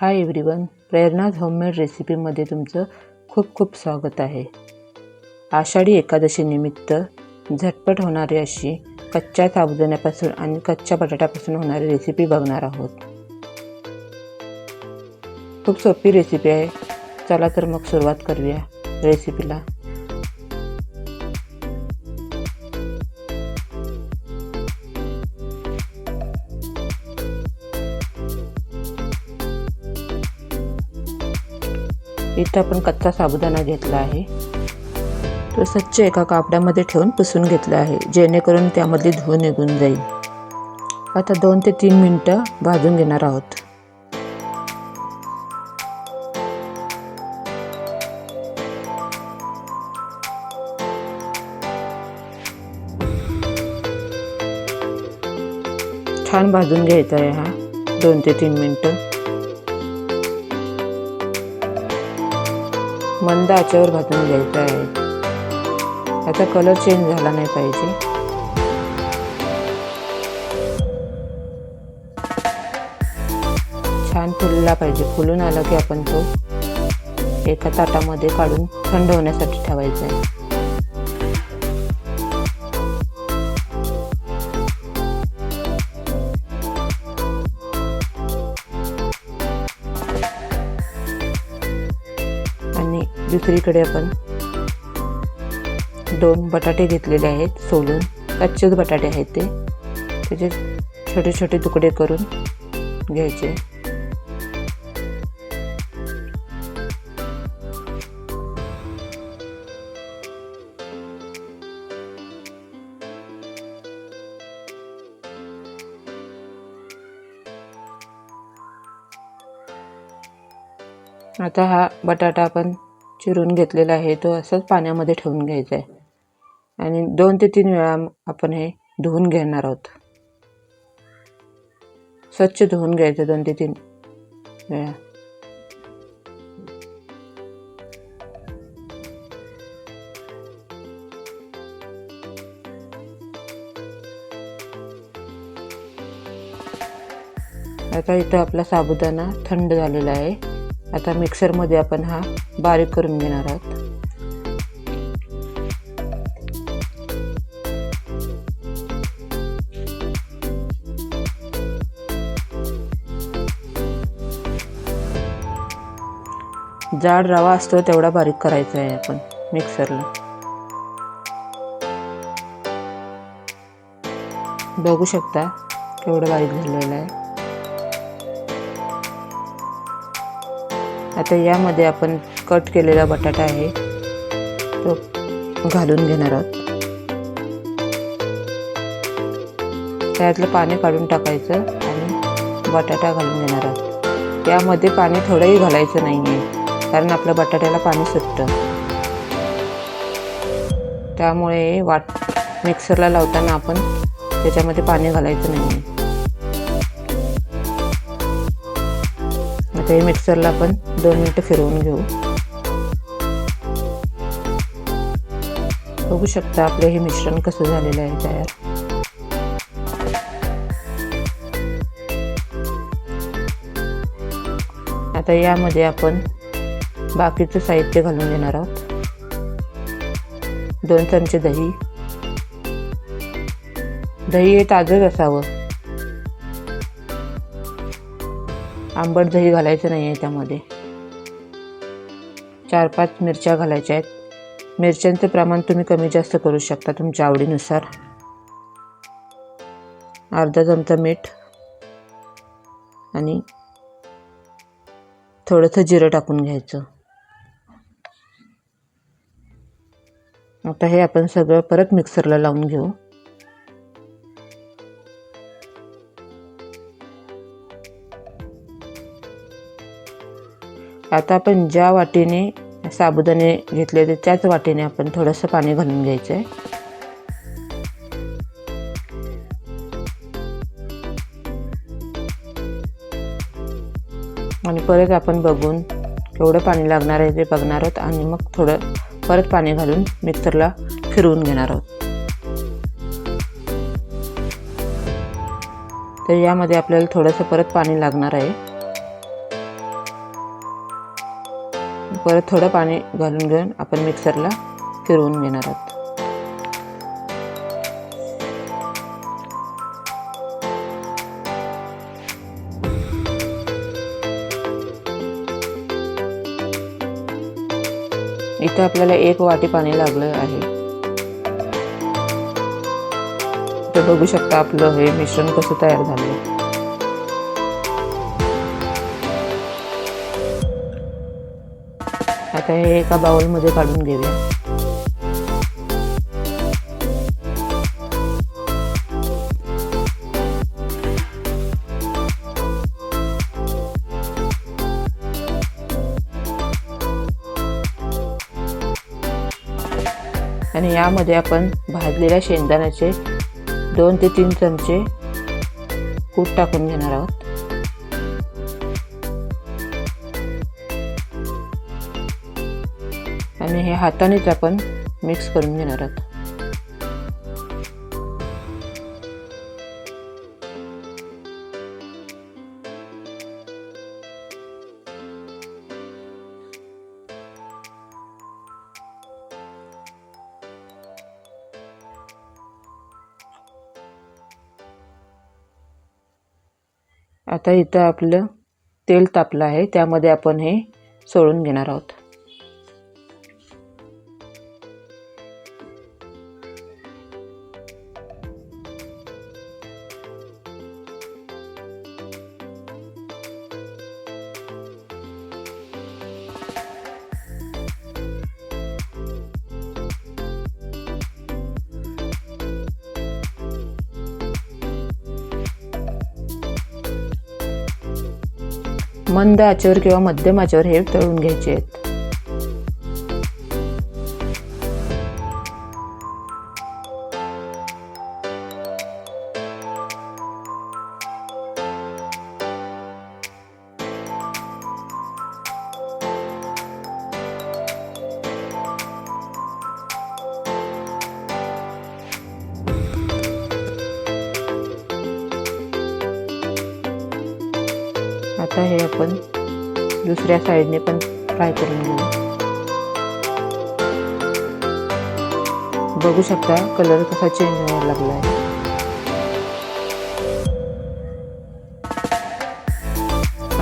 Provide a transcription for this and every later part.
Hi everyone प्रेरणाज homemade रेसिपीमध्ये तुमचं खूप खूप स्वागत आहे. आषाढी एकादशीनिमित्त झटपट होणारी अशी कच्च्या साबुदाण्यापासून आणि कच्च्या बटाट्यापासून होणारी रेसिपी बघणार आहोत. खूप सोपी रेसिपी आहे. चला तर मग सुरुवात करूया रेसिपीला. इथं आपण कच्चा साबुदाणा घेतला आहे. तो स्वच्छ एका कापडामध्ये ठेवून पुसून घेतला आहे जेणेकरून त्यामधली धूळ निघून जाईल. आता दोन ते तीन मिनटं भाजून घेणार आहोत. छान भाजून घ्यायचा आहे हा दोन ते तीन मिनटं. मंद आचेवर भाजून घ्यायचा आहे. याचा कलर चेंज झाला नाही पाहिजे. छान फुलला पाहिजे. फुलून आला की आपण तो एका ताटामध्ये काढून थंड होण्यासाठी ठेवायचा आहे. दुसरीकडे आपण दोन बटाटे घेतलेले आहेत सोलून. कच्चेच बटाटे आहेत ते. त्याचे छोटे छोटे तुकडे करून घ्यायचे. आता हा बटाटा आपण चिरून घेतलेला आहे तो असंच पाण्यामध्ये ठेवून घ्यायचा आहे आणि दोन ते तीन वेळा आपण हे धुवून घेणार आहोत. स्वच्छ धुवून घ्यायचं दोन ते तीन वेळा. आता इथं आपला साबुदाणा थंड झालेला आहे. आता मिक्सरमध्ये आपण हा बारीक करून घेणार आहोत. जाड रवा असतो तेवढा बारीक करायचा आहे आपण मिक्सरला. बघू शकता केवढं बारीक झालेलं आहे. आता यामध्ये आपण कट केलेला बटाटा आहे. तो घालून घेणार आहोत. त्यातलं पाणी काढून टाकायचं आणि बटाटा घालून घेणार आहोत. यामध्ये पाणी थोडंही घालायचं नाही आहे कारण आपल्या बटाट्याला पाणी सुटतं. त्यामुळे वाट मिक्सरला लावताना आपण त्याच्यामध्ये पाणी घालायचं नाही आहे आता हे मिक्सरला आपण दोन मिनटं फिरवून घेऊ. बघू शकता आपलं हे मिश्रण कसं झालेलं आहे तयार. आता यामध्ये आपण बाकीचं साहित्य घालून देणार आहोत. दोन चमचे दही. दही हे ताजंच असावं. आंबट दही घालायचं नाही आहे त्यामध्ये. चार पाच मिरच्या घालायच्या आहेत. मिरच्यांचं प्रमाण तुम्ही कमी जास्त करू शकता तुमच्या आवडीनुसार. अर्धा चमचा मीठ आणि थोडंसं जिरं टाकून घ्यायचं. आता हे आपण सगळं परत मिक्सरला लावून घेऊ. आता आपण ज्या वाटीने साबुदाणे घेतले होते त्याच वाटीने आपण थोडंसं पाणी घालून घ्यायचं आहे आणि परत आपण बघून केवढं पाणी लागणार आहे ते बघणार आहोत आणि मग थोडं परत पाणी घालून मिक्सरला फिरवून घेणार आहोत. तर यामध्ये आपल्याला थोडंसं परत पाणी लागणार आहे. परत थोडं पाणी घालून घेऊन आपण मिक्सरला फिरवून घेणार आहोत. इथं आपल्याला एक वाटी पाणी लागलं आहे. तर बघू शकता आपलं हे मिश्रण कसं तयार झालं आता हे एका बाउलमध्ये काढून घेऊया. आणि यामध्ये आपण भाजलेल्या शेंगदाण्याचे दोन ते तीन चमचे कूट टाकून घेणार आहोत. आणि हे हातानेच आपण मिक्स करून घेणार आहोत. आता इथं आपलं तेल तापलं आहे त्यामध्ये आपण हे सोडून घेणार आहोत. मंद आचेवर किंवा मध्यम आचेवर हे तळून घ्यायचे आहेत. आता हे आपण दुसऱ्या साईडने पण फ्राय करून घेऊ बघू शकता कलर कसा चेंज व्हायला लागला आहे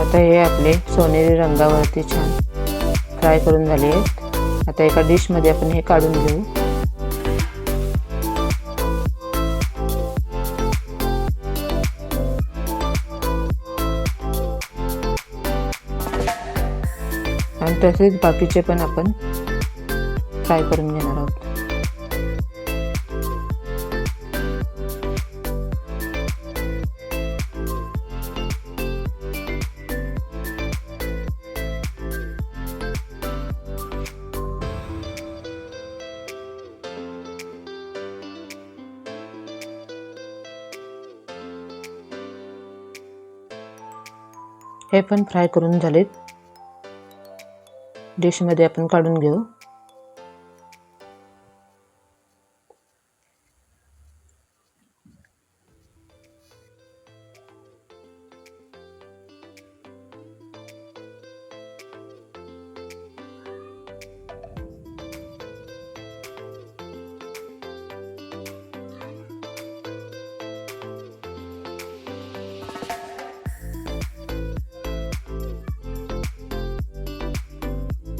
आता हे आपले सोनेरी रंगावरती छान फ्राय करून झाले आहेत. आता एका डिशमध्ये आपण हे काढून घेऊ. तसेच बाकीचे पण आपण फ्राय करून घेणार आहोत. हे पण फ्राय करून झालेत. डिशमध्ये आपण काढून घेऊ.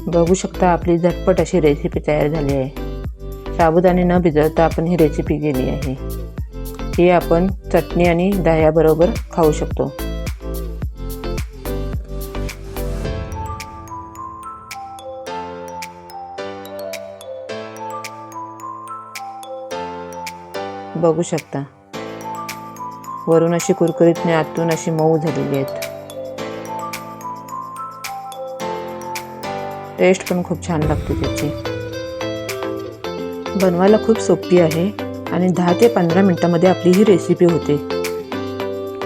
बघू शकता आपली झटपट अशी रेसिपी तयार झाली आहे. साबुदाणे न भिजवता आपण ही रेसिपी केली आहे. ही आपण चटणी आणि दह्याबरोबर खाऊ शकतो. बघू शकता. वरून अशी कुरकुरीतने आतून अशी मऊ झालेली आहेत. टेस्ट पण खूप छान लागते त्याची. बनवायला खूप सोपी आहे आणि दहा ते पंधरा मिनटामध्ये आपली ही रेसिपी होते.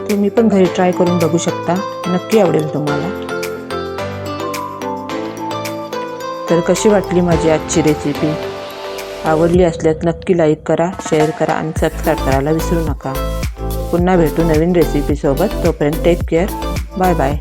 तुम्ही पण घरी ट्राय करून बघू शकता. नक्की आवडेल तुम्हाला. तर कशी वाटली माझी आजची रेसिपी आवडली असल्यास नक्की लाईक करा शेअर करा आणि सबस्क्राईब करायला विसरू नका. पुन्हा भेटू नवीन रेसिपीसोबत तोपर्यंत टेक केअर बाय बाय